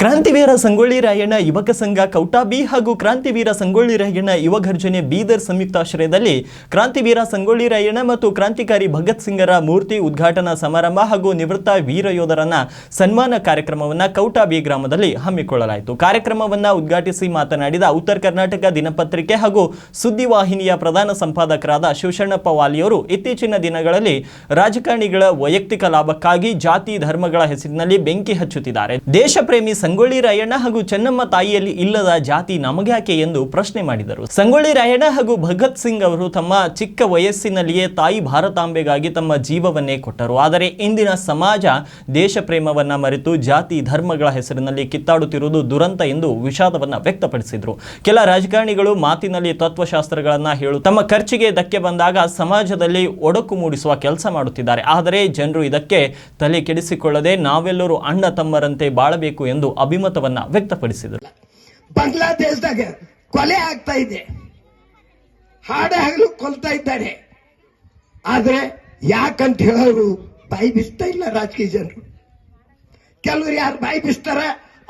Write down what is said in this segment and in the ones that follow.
ಕ್ರಾಂತಿವೀರ ಸಂಗೊಳ್ಳಿ ರಾಯಣ್ಣ ಯುವಕ ಸಂಘ ಕೌಟಾಬಿ ಹಾಗೂ ಕ್ರಾಂತಿವೀರ ಸಂಗೊಳ್ಳಿ ರಾಯಣ್ಣ ಯುವ ಘರ್ಜನೆ ಬೀದರ್ ಸಂಯುಕ್ತಾಶ್ರಯದಲ್ಲಿ ಕ್ರಾಂತಿವೀರ ಸಂಗೊಳ್ಳಿ ರಾಯಣ್ಣ ಮತ್ತು ಕ್ರಾಂತಿಕಾರಿ ಭಗತ್ ಸಿಂಗರ ಮೂರ್ತಿ ಉದ್ಘಾಟನಾ ಸಮಾರಂಭ ಹಾಗೂ ನಿವೃತ್ತ ವೀರ ಯೋಧರನ್ನ ಸನ್ಮಾನ ಕಾರ್ಯಕ್ರಮವನ್ನ ಕೌಟಾಬಿ ಗ್ರಾಮದಲ್ಲಿ ಹಮ್ಮಿಕೊಳ್ಳಲಾಯಿತು. ಕಾರ್ಯಕ್ರಮವನ್ನ ಉದ್ಘಾಟಿಸಿ ಮಾತನಾಡಿದ ಉತ್ತರ ಕರ್ನಾಟಕ ದಿನಪತ್ರಿಕೆ ಹಾಗೂ ಸುದ್ದಿವಾಹಿನಿಯ ಪ್ರಧಾನ ಸಂಪಾದಕರಾದ ಶಿವಶಣ್ಣಪ್ಪ ವಾಲಿಯವರು ಇತ್ತೀಚಿನ ದಿನಗಳಲ್ಲಿ ರಾಜಕಾರಣಿಗಳ ವೈಯಕ್ತಿಕ ಲಾಭಕ್ಕಾಗಿ ಜಾತಿ ಧರ್ಮಗಳ ಹೆಸರಿನಲ್ಲಿ ಬೆಂಕಿ ಹಚ್ಚುತ್ತಿದ್ದಾರೆ. ದೇಶಪ್ರೇಮಿ ಸಂಗೊಳ್ಳಿ ರಾಯಣ್ಣ ಹಾಗೂ ಚೆನ್ನಮ್ಮ ತಾಯಿಯಲ್ಲಿ ಇಲ್ಲದ ಜಾತಿ ನಮಗ್ಯಾಕೆ ಎಂದು ಪ್ರಶ್ನೆ ಮಾಡಿದರು. ಸಂಗೊಳ್ಳಿ ರಾಯಣ್ಣ ಹಾಗೂ ಭಗತ್ ಸಿಂಗ್ ಅವರು ತಮ್ಮ ಚಿಕ್ಕ ವಯಸ್ಸಿನಲ್ಲಿಯೇ ತಾಯಿ ಭಾರತಾಂಬೆಗಾಗಿ ತಮ್ಮ ಜೀವವನ್ನೇ ಕೊಟ್ಟರು. ಆದರೆ ಇಂದಿನ ಸಮಾಜ ದೇಶ ಪ್ರೇಮವನ್ನ ಮರೆತು ಜಾತಿ ಧರ್ಮಗಳ ಹೆಸರಿನಲ್ಲಿ ಕಿತ್ತಾಡುತ್ತಿರುವುದು ದುರಂತ ಎಂದು ವಿಷಾದವನ್ನ ವ್ಯಕ್ತಪಡಿಸಿದರು. ಕೆಲ ರಾಜಕಾರಣಿಗಳು ಮಾತಿನಲ್ಲಿ ತತ್ವಶಾಸ್ತ್ರಗಳನ್ನ ಹೇಳು ತಮ್ಮ ಖರ್ಚಿಗೆ ಧಕ್ಕೆ ಬಂದಾಗ ಸಮಾಜದಲ್ಲಿ ಒಡಕು ಮೂಡಿಸುವ ಕೆಲಸ ಮಾಡುತ್ತಿದ್ದಾರೆ. ಆದರೆ ಜನರು ಇದಕ್ಕೆ ತಲೆ ಕೆಡಿಸಿಕೊಳ್ಳದೆ ನಾವೆಲ್ಲರೂ ಅಣ್ಣ ತಮ್ಮರಂತೆ ಬಾಳಬೇಕು ಎಂದು ಅಭಿಮತವನ್ನ ವ್ಯಕ್ತಪಡಿಸಿದರು. ಬಾಂಗ್ಲಾದೇಶದಾಗ ಕೊಲೆ ಆಗ್ತಾ ಇದೆ. ಹಾಡೆ ಹಗಲು ಕೊಲ್ತಾ ಇದ್ದಾರೆ. ಆದ್ರೆ ಯಾಕಂತ ಹೇಳೋರು ಬಾಯಿ ಬಿಸ್ತಾ ಇಲ್ಲ ರಾಜಕೀಯ ಜನರು. ಕೆಲವರು ಯಾರು ಬಾಯಿ ಬಿಸ್ತಾರ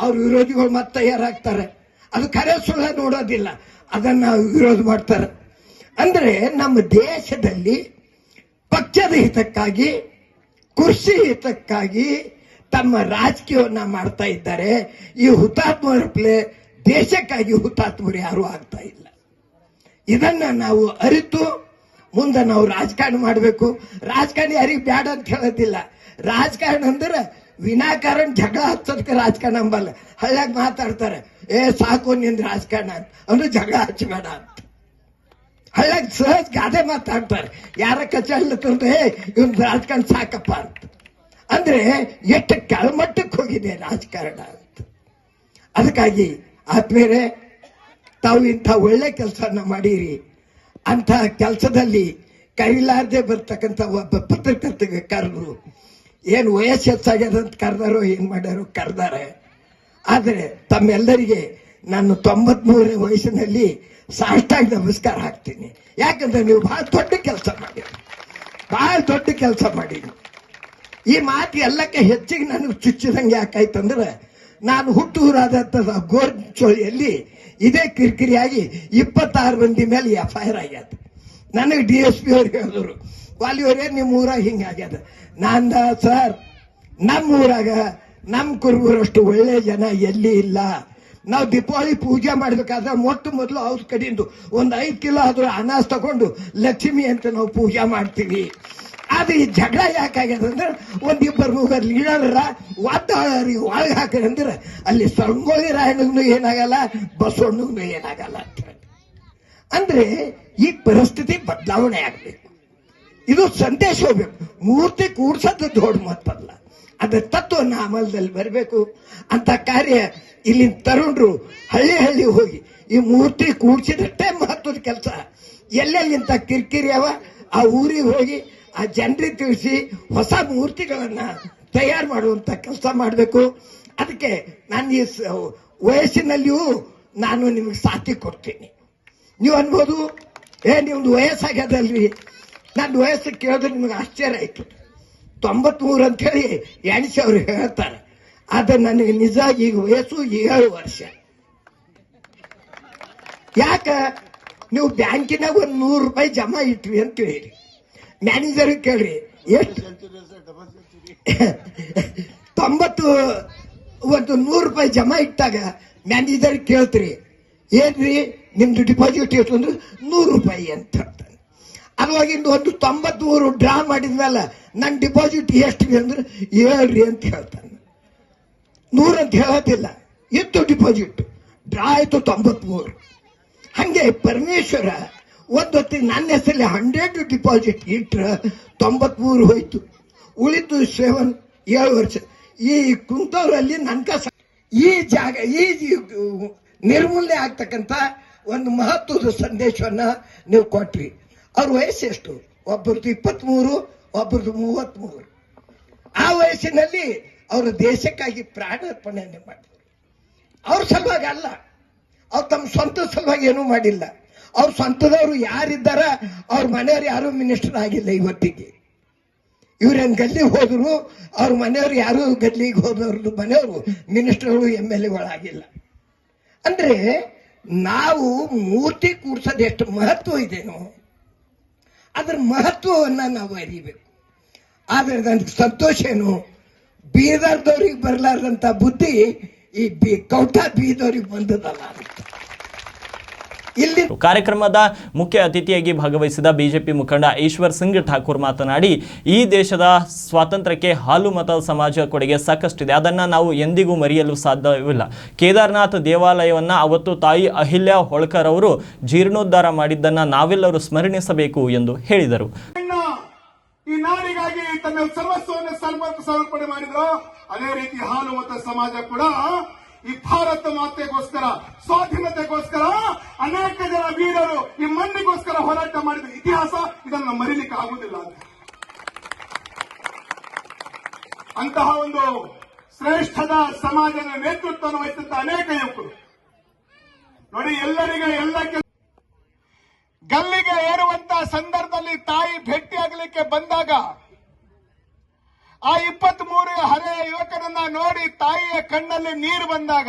ಅವ್ರ ವಿರೋಧಿಗಳು ಮತ್ತೆ ತಯಾರಾಗ್ತಾರೆ. ಅದು ಕರೆ ಸುಳ್ಳ ನೋಡೋದಿಲ್ಲ. ಅದನ್ನ ವಿರೋಧ ಮಾಡ್ತಾರೆ. ಅಂದ್ರೆ ನಮ್ಮ ದೇಶದಲ್ಲಿ ಪಕ್ಷದ ಹಿತಕ್ಕಾಗಿ ಕೃಷಿ ಹಿತಕ್ಕಾಗಿ ತಮ್ಮ ರಾಜಕೀಯವನ್ನ ಮಾಡ್ತಾ ಇದ್ದಾರೆ, ಈ ಹುತಾತ್ಮರಪ್ಲೆ ದೇಶಕ್ಕಾಗಿ ಹುತಾತ್ಮರು ಯಾರು ಆಗ್ತಾ ಇಲ್ಲ. ಇದನ್ನ ನಾವು ಅರಿತು, ಮುಂದೆ ನಾವು ರಾಜಕಾರಣ ಮಾಡಬೇಕು. ರಾಜಕಾರಣಿ ಯಾರಿಗೆ ಬ್ಯಾಡ ಅಂತ ಹೇಳೋದಿಲ್ಲ. ರಾಜಕಾರಣ ಅಂದ್ರೆ ವಿನಾಕಾರಣ ಜಗಳ ಹಚ್ಚೋದಕ್ಕೆ ರಾಜಕಾರಣ ಅಂಬಲ್ಲ. ಹಳ್ಳ್ಯಾಗ ಮಾತಾಡ್ತಾರೆ, ಏ, ಸಾಕು ನಿಂದ ರಾಜಕಾರಣ ಅಂತ. ಅಂದ್ರೆ ಜಗಳ ಹಚ್ಚಬೇಡ ಅಂತ. ಹಳ್ಳ್ಯಾಗ ಸಹಜ ಗಾದೆ ಮಾತಾಡ್ತಾರೆ. ಯಾರ ಕಚೇರಿ ಏ, ಇವ್ನ ರಾಜಕಾರಣ ಸಾಕಪ್ಪ ಅಂತ. ಅಂದ್ರೆ ಎಷ್ಟು ಕೆಳಮಟ್ಟಕ್ಕೆ ಹೋಗಿದೆ ರಾಜಕಾರಣ ಅಂತ. ಅದಕ್ಕಾಗಿ ಆದ್ಮೇಲೆ ತಾವು ಇಂಥ ಒಳ್ಳೆ ಕೆಲಸನ ಮಾಡಿರಿ. ಅಂತ ಕೆಲಸದಲ್ಲಿ ಕೈಲಾರದೆ ಬರ್ತಕ್ಕಂಥ ಒಬ್ಬ ಪತ್ರಕರ್ತೆಗೆ ಕರೆದ್ರು, ಏನು ವಯಸ್ಸು ಹೆಚ್ಚಾಗ್ಯದ ಅಂತ ಕರೆದಾರೋ, ಏನು ಮಾಡ್ಯಾರೋ ಕರೆದಾರೆ. ಆದರೆ ತಮ್ಮೆಲ್ಲರಿಗೆ ನಾನು ತೊಂಬತ್ಮೂರನೇ ವಯಸ್ಸಿನಲ್ಲಿ ಸಾಷ್ಟಾಗಿ ನಮಸ್ಕಾರ ಹಾಕ್ತೀನಿ. ಯಾಕಂದ್ರೆ ನೀವು ಬಹಳ ದೊಡ್ಡ ಕೆಲಸ ಮಾಡಿ ಬಹಳ ದೊಡ್ಡ ಕೆಲಸ ಮಾಡಿರಿ. ಈ ಮಾತು ಎಲ್ಲಕ್ಕೆ ಹೆಚ್ಚಿಗೆ ನನಗೆ ಚುಚ್ಚಿದಂಗೆ ಯಾಕಾಯ್ತಂದ್ರೆ, ನಾನು ಗೋರ್ ಗೋರ್ಚೋಳಿಯಲ್ಲಿ ಇದೇ ಕಿರಿಕಿರಿಯಾಗಿ ಇಪ್ಪತ್ತಾರು ಮಂದಿ ಮೇಲೆ ಎಫ್ ಐ ಆರ್ ಆಗ್ಯದ ನನಗೆ ಡಿ ಎಸ್ ಪಿ ಅವ್ರು ಹೇಳಿದ್ರು, ವಾಲಿಯವರೇ ನಿಮ್ಮ ಊರಾಗ ಹಿಂಗಾಗ್ಯದ ನಾಂದ ಸರ್ ನಮ್ಮ ಊರಾಗ ನಮ್ಮ ಕುರುಬರಷ್ಟು ಒಳ್ಳೆ ಜನ ಎಲ್ಲಿ ಇಲ್ಲ. ನಾವು ದೀಪಾವಳಿ ಪೂಜೆ ಮಾಡಬೇಕಾದ್ರೆ ಮೊಟ್ಟ ಮೊದಲು ಅವ್ರ ಕಡೆಯಿಂದ ಒಂದು ಐದು ಕಿಲೋ ಆದ್ರೂ ಅನಾಜ್ ತಗೊಂಡು ಲಕ್ಷ್ಮಿ ಅಂತ ನಾವು ಪೂಜೆ ಮಾಡ್ತೀವಿ. ಆದ್ರೆ ಈ ಜಗಳ ಯಾಕಾಗ್ಯದ ಅಂದ್ರೆ ಒಂದಿಬ್ಬರು ಮೂವರು ಲೀಡರ ಒದ್ದಾಳಿ ಒಳಗೆ ಹಾಕಿದ್ರೆ ಅಂದ್ರೆ ಅಲ್ಲಿ ಸಂಗೊಳ್ಳಿ ರಾಯಣ್ಣಗೂ ಏನಾಗಲ್ಲ, ಬಸವಣ್ಣಗೂ ಏನಾಗಲ್ಲ ಅಂತ ಅಂದ್ರೆ ಈ ಪರಿಸ್ಥಿತಿ ಬದಲಾವಣೆ ಆಗ್ಬೇಕು. ಇದು ಸಂದೇಶ ಹೋಗ್ಬೇಕು. ಮೂರ್ತಿ ಕೂಡ್ಸೋದು ದೊಡ್ಡ ಮಾತಲ್ಲ ಅದ್ರ ತತ್ವ ಅಮಲದಲ್ಲಿ ಬರಬೇಕು. ಅಂತ ಕಾರ್ಯ ಇಲ್ಲಿ ತರುಣರು ಹಳ್ಳಿ ಹಳ್ಳಿ ಹೋಗಿ ಈ ಮೂರ್ತಿ ಕೂಡ್ಸಿದಷ್ಟೇ ಮಹತ್ವದ ಕೆಲಸ. ಎಲ್ಲೆಲ್ಲಿಂತ ಕಿರಿಕಿರಿ ಅವ, ಆ ಊರಿಗೆ ಹೋಗಿ ಆ ಜನರಿಗೆ ತಿಳಿಸಿ ಹೊಸ ಮೂರ್ತಿಗಳನ್ನ ತಯಾರು ಮಾಡುವಂತ ಕೆಲಸ ಮಾಡಬೇಕು. ಅದಕ್ಕೆ ನಾನು ಈ ವಯಸ್ಸಿನಲ್ಲಿಯೂ ನಾನು ನಿಮಗೆ ಸಾಥಿ ಕೊಡ್ತೀನಿ. ನೀವು ಅನ್ಬೋದು, ಏ, ನಿಮ್ದು ವಯಸ್ಸಾಗ್ಯದಲ್ರಿ ನನ್ನ ವಯಸ್ಸು ಕೇಳಿದ್ರೆ ನಿಮಗೆ ಆಶ್ಚರ್ಯ ಆಯ್ತು. ತೊಂಬತ್ಮೂರು ಅಂತ ಹೇಳಿ ಎಣಿಸಿ ಅವ್ರು ಹೇಳ್ತಾರೆ. ಆದ್ರೆ ನನಗೆ ನಿಜ ಈಗ ವಯಸ್ಸು ಏಳು ವರ್ಷ. ಯಾಕ? ನೀವು ಬ್ಯಾಂಕಿನಾಗ ಒಂದು ನೂರು ರೂಪಾಯಿ ಜಮಾ ಇಟ್ವಿ ಅಂತ ಹೇಳಿರಿ ಮ್ಯಾನೇಜರ್ ಕೇಳ್ರಿ. ಎಷ್ಟು? ತೊಂಬತ್ತು, ಒಂದು ನೂರು ರೂಪಾಯಿ ಜಮಾ ಇಟ್ಟಾಗ ಮ್ಯಾನೇಜರ್ ಕೇಳ್ತೀರಿ. ಏನ್ರಿ? ನಿಮ್ದು ಡಿಪಾಸಿಟ್ ಎಷ್ಟು ಅಂದ್ರೆ ನೂರು ರೂಪಾಯಿ ಅಂತ ಹೇಳ್ತಾನೆ. ಅದವಾಗಿಂದು ಒಂದು ತೊಂಬತ್ಮೂರು ಡ್ರಾ ಮಾಡಿದ್ಮೇಲೆ ನನ್ನ ಡಿಪಾಸಿಟ್ ಎಷ್ಟು ಅಂದ್ರೆ ಏಳ್ರಿ ಅಂತ ಹೇಳ್ತಾನೆ. ನೂರು ಅಂತ ಹೇಳೋದಿಲ್ಲ ಇತ್ತು ಡಿಪಾಸಿಟ್ ಡ್ರಾ ಆಯ್ತು ತೊಂಬತ್ಮೂರು ಹಂಗೆ ಪರಮೇಶ್ವರ ಒಂದೊತ್ತಿಗೆ ನನ್ನ ಹೆಸರಲ್ಲಿ ಹಂಡ್ರೆಡ್ ಡಿಪಾಸಿಟ್ ಇಟ್ರ ತೊಂಬತ್ಮೂರು ಹೋಯ್ತು. ಉಳಿದು ಸೆವೆನ್ ಏಳು ವರ್ಷ. ಈ ಕುಂತವರಲ್ಲಿ ನನ್ಕ ಕಸ ಈ ಜಾಗ, ಈ ನಿರ್ಮೂಲನೆ ಆಗ್ತಕ್ಕಂಥ ಒಂದು ಮಹತ್ವದ ಸಂದೇಶವನ್ನ ನೀವು ಕೊಟ್ರಿ. ಅವ್ರ ವಯಸ್ಸು ಎಷ್ಟು? ಒಬ್ಬರದ್ದು ಇಪ್ಪತ್ಮೂರು ಒಬ್ಬರದ್ದು ಮೂವತ್ಮೂರು. ಆ ವಯಸ್ಸಿನಲ್ಲಿ ಅವರು ದೇಶಕ್ಕಾಗಿ ಪ್ರಾಣಾರ್ಪಣೆಯನ್ನು ಮಾಡಿದ್ರು. ಅವ್ರ ಸಲುವಾಗಿ ಅಲ್ಲ. ಅವ್ರು ತಮ್ಮ ಸ್ವಂತ ಸಲುವಾಗಿ ಏನೂ ಮಾಡಿಲ್ಲ. ಅವ್ರ ಸ್ವಂತದವರು ಯಾರಿದ್ದಾರ, ಅವ್ರ ಮನೆಯವ್ರು ಯಾರು ಮಿನಿಸ್ಟರ್ ಆಗಿಲ್ಲ ಇವತ್ತಿಗೆ. ಇವ್ರೇನ್ ಗಲ್ಲಿಗೆ ಹೋದ್ರು, ಅವ್ರ ಮನೆಯವ್ರು ಯಾರು ಗಲ್ಲಿಗೆ ಹೋದವ್ರದ್ದು ಮನೆಯವರು ಮಿನಿಸ್ಟರ್ಗಳು ಎಂ ಎಲ್ ಎಗಳಾಗಿಲ್ಲ ಅಂದ್ರೆ ನಾವು ಮೂರ್ತಿ ಕೂಡ್ಸೋದು ಎಷ್ಟು ಮಹತ್ವ ಇದೆನೋ, ಅದ್ರ ಮಹತ್ವವನ್ನ ನಾವು ಅರಿಬೇಕು. ಆದ್ರೆ ನನಗೆ ಸಂತೋಷ ಏನು, ಬೀದರ್ದವ್ರಿಗೆ ಬರಲಾರ್ದಂತ ಬುದ್ಧಿ ಈ ಬಿ ಕೌಟ ಬೀದವ್ರಿಗೆ ಬಂದದಲ್ಲ. ಇಲ್ಲಿ ಕಾರ್ಯಕ್ರಮದ ಮುಖ್ಯ ಅತಿಥಿಯಾಗಿ ಭಾಗವಹಿಸಿದ ಬಿಜೆಪಿ ಮುಖಂಡ ಈಶ್ವರ್ ಸಿಂಗ್ ಠಾಕೂರ್ ಮಾತನಾಡಿ ಈ ದೇಶದ ಸ್ವಾತಂತ್ರ್ಯಕ್ಕೆ ಹಾಲು ಮತ ಸಮಾಜ ಕೊಡುಗೆ ಸಾಕಷ್ಟಿದೆ. ಅದನ್ನು ನಾವು ಎಂದಿಗೂ ಮರೆಯಲು ಸಾಧ್ಯವಿಲ್ಲ. ಕೇದಾರ್ನಾಥ್ ದೇವಾಲಯವನ್ನು ಅವತ್ತು ತಾಯಿ ಅಹಿಲ್ಯ ಹೋಳ್ಕರ್ ಅವರು ಜೀರ್ಣೋದ್ಧಾರ ಮಾಡಿದ್ದನ್ನು ನಾವೆಲ್ಲರೂ ಸ್ಮರಣಿಸಬೇಕು ಎಂದು ಹೇಳಿದರು. ಈ ನಾಡಿಗಾಗಿ ತನ್ನ ಸರ್ವಸ್ವವನ್ನು ಸರ್ವ ಸಮರ್ಪಣೆ ಮಾಡಿದ್ರು. ಅದೇ ರೀತಿ ಹಾಲು ಮತ ಸಮಾಜ ಕೂಡ ಈ ಭಾರತ ಮಾತೆಗೋಸ್ಕರ, ಸ್ವಾಧೀನತೆಗೋಸ್ಕರ ಅನೇಕ ಜನ ವೀರರು ಈ ಮಣ್ಣಿಗೋಸ್ಕರ ಹೋರಾಟ ಮಾಡಿದ ಇತಿಹಾಸ ಇದನ್ನು ಮರಿಲಿಕ್ಕೆ ಆಗುವುದಿಲ್ಲ. ಅಂತ ಅಂತಹ ಒಂದು ಶ್ರೇಷ್ಠದ ಸಮಾಜದ ನೇತೃತ್ವವನ್ನು ವಹಿಸಿದ್ದ ಅನೇಕ ಯುವಕರು. ನೋಡಿ, ಎಲ್ಲರಿಗೂ ಎಲ್ಲ ಗಲ್ಲಿಗೆ ಏರುವಂತ ಸಂದರ್ಭದಲ್ಲಿ ತಾಯಿ ಭೇಟಿಯಾಗಲಿಕ್ಕೆ ಬಂದಾಗ ಆ ಇಪ್ಪತ್ತ್ ಮೂರು ಹಳೆಯ ನೋಡಿ ತಾಯಿಯ ಕಣ್ಣಲ್ಲಿ ನೀರು ಬಂದಾಗ,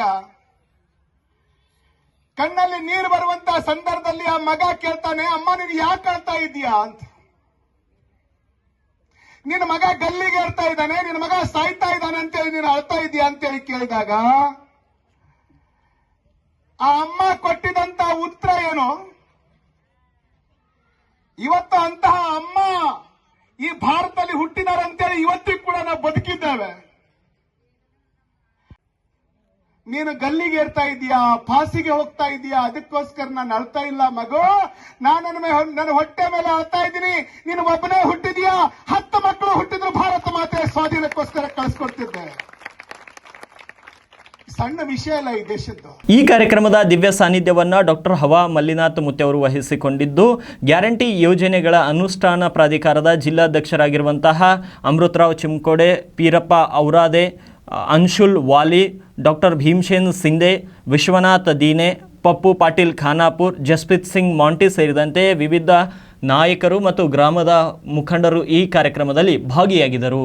ಕಣ್ಣಲ್ಲಿ ನೀರು ಬರುವಂತ ಸಂದರ್ಭದಲ್ಲಿ ಆ ಮಗ ಕೇಳ್ತಾನೆ, ಅಮ್ಮ, ನೀನು ಯಾಕೆ ಅಳ್ತಾ ಇದೀಯಾ ಅಂತ. ನಿನ್ನ ಮಗ ಗಲ್ಲಿಗೆ ಹೇಳ್ತಾ ಇದ್ದಾನೆ, ನಿನ್ನ ಮಗ ಸಾಯ್ತಾ ಇದ್ದಾನೆ ಅಂತೇಳಿ ನೀನು ಅಳ್ತಾ ಇದೀಯಾ ಅಂತೇಳಿ ಕೇಳಿದಾಗ, ಆ ಅಮ್ಮ ಕೊಟ್ಟಿದಂತ ಉತ್ತರ ಏನು? ಇವತ್ತು ಅಂತಹ ಅಮ್ಮ ಈ ಭಾರತದಲ್ಲಿ ಹುಟ್ಟಿದಾರಂತೇಳಿ ಇವತ್ತಿಗೂ ಕೂಡ ನಾವು ಬದುಕಿದ್ದೇವೆ. ನೀನು ಗಲ್ಲಿಗೆ ಏರ್ತಾ ಇದೀಯಾ ಫಾಸಿಗೆ ಹೋಗ್ತಾ ಇದೀಯಾ ಅದಕ್ಕೋಸ್ಕರ ನಾನು ಅಳ್ತಾ ಇಲ್ಲ, ಮಗು. ನಾನು ನನ್ನ ಹೊಟ್ಟೆ ಮೇಲೆ ಅಳ್ತಾ ಇದ್ದೀನಿ. ನೀನು ಒಬ್ಬನೇ ಹುಟ್ಟಿದೀಯಾ? ಹತ್ತು ಮಕ್ಕಳು ಹುಟ್ಟಿದ್ರು ಭಾರತ ಮಾತೆ ಸ್ವಾಧೀನಕ್ಕೋಸ್ಕರ ಕಳಿಸ್ಕೊಡ್ತಿದ್ದೆ. ಸಣ್ಣ ವಿಷಯ ಅಲ್ಲ ಈ ದೇಶದ್ದು. ಈ ಕಾರ್ಯಕ್ರಮದ ದಿವ್ಯ ಸಾನ್ನಿಧ್ಯವನ್ನು ಡಾಕ್ಟರ್ ಹವಾ ಮಲ್ಲಿನಾಥ್ ಮುತ್ತೆ ಅವರು ವಹಿಸಿಕೊಂಡಿದ್ದು, ಗ್ಯಾರಂಟಿ ಯೋಜನೆಗಳ ಅನುಷ್ಠಾನ ಪ್ರಾಧಿಕಾರದ ಜಿಲ್ಲಾಧ್ಯಕ್ಷರಾಗಿರುವಂತಹ ಅಮೃತರಾವ್ ಚಿಮ್ಕೋಡೆ, ಪೀರಪ್ಪ ಔರಾದೆ ಅನ್ಶುಲ್ ವಾಲಿ, ಡಾಕ್ಟರ್ ಭೀಮಸೇನ್ ಸಿಂಧೆ, ವಿಶ್ವನಾಥ್ ದೀನೆ, ಪಪ್ಪು ಪಾಟೀಲ್ ಖಾನಾಪುರ್, ಜಸ್ಪ್ರೀತ್ ಸಿಂಗ್ ಮಾಂಟಿ ಸೇರಿದಂತೆ ವಿವಿಧ ನಾಯಕರು ಮತ್ತು ಗ್ರಾಮದ ಮುಖಂಡರು ಈ ಕಾರ್ಯಕ್ರಮದಲ್ಲಿ ಭಾಗಿಯಾಗಿದ್ದರು.